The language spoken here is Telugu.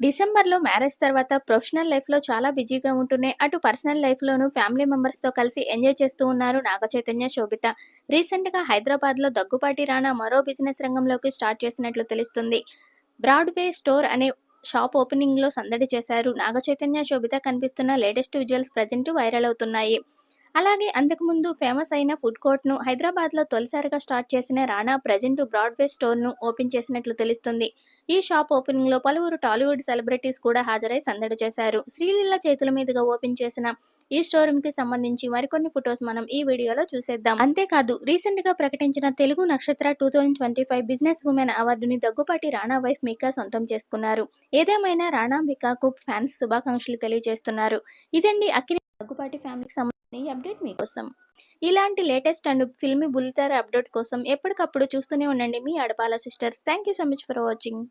డిసెంబర్లో మ్యారేజ్ తర్వాత ప్రొఫెషనల్ లైఫ్లో చాలా బిజీగా ఉంటూనే అటు పర్సనల్ లైఫ్లోనూ ఫ్యామిలీ మెంబర్స్తో కలిసి ఎంజాయ్ చేస్తూ ఉన్నారు నాగ చైతన్య శోభిత. రీసెంట్గా హైదరాబాద్లో దగ్గుపాటి రాణా మరో బిజినెస్ రంగంలోకి స్టార్ట్ చేసినట్లు తెలుస్తుంది. బ్రాడ్వే స్టోర్ అనే షాప్ ఓపెనింగ్లో సందడి చేశారు. నాగ చైతన్య శోభిత కనిపిస్తున్న లేటెస్ట్ విజువల్స్ ప్రజెంట్ వైరల్ అవుతున్నాయి. అలాగే అంతకుముందు ఫేమస్ అయిన ఫుడ్ కోర్ట్ను హైదరాబాద్లో తొలిసారిగా స్టార్ట్ చేసిన రాణా ప్రజెంట్ బ్రాడ్వే స్టోర్ను ఓపెన్ చేసినట్లు తెలుస్తుంది. ఈ షాప్ ఓపెనింగ్లో పలువురు టాలీవుడ్ సెలబ్రిటీస్ కూడా హాజరై సందడి చేశారు. శ్రీలీల చేతుల మీదుగా ఓపెన్ చేసిన ఈ స్టోరూమ్కి సంబంధించి మరికొన్ని ఫొటోస్ మనం ఈ వీడియోలో చూసేద్దాం. అంతేకాదు రీసెంట్గా ప్రకటించిన తెలుగు నక్షత్ర two thousand twenty five business women అవార్డుని దగ్గుపాటి రాణా వైఫ్ మీకా సొంతం చేసుకున్నారు. ఏదేమైనా రాణా మికాకు ఫ్యాన్స్ శుభాకాంక్షలు తెలియజేస్తున్నారు. ఇదండి అక్కిని దగ్గుపాటి ఫ్యామిలీకి సంబంధించిన అప్డేట్ మీకోసం. ఇలాంటి లేటెస్ట్ అండ్ ఫిల్మీ బుల్తార అప్డేట్ కోసం ఎప్పటికప్పుడు చూస్తూనే ఉండండి మీ Adapala sisters thank you so much for watching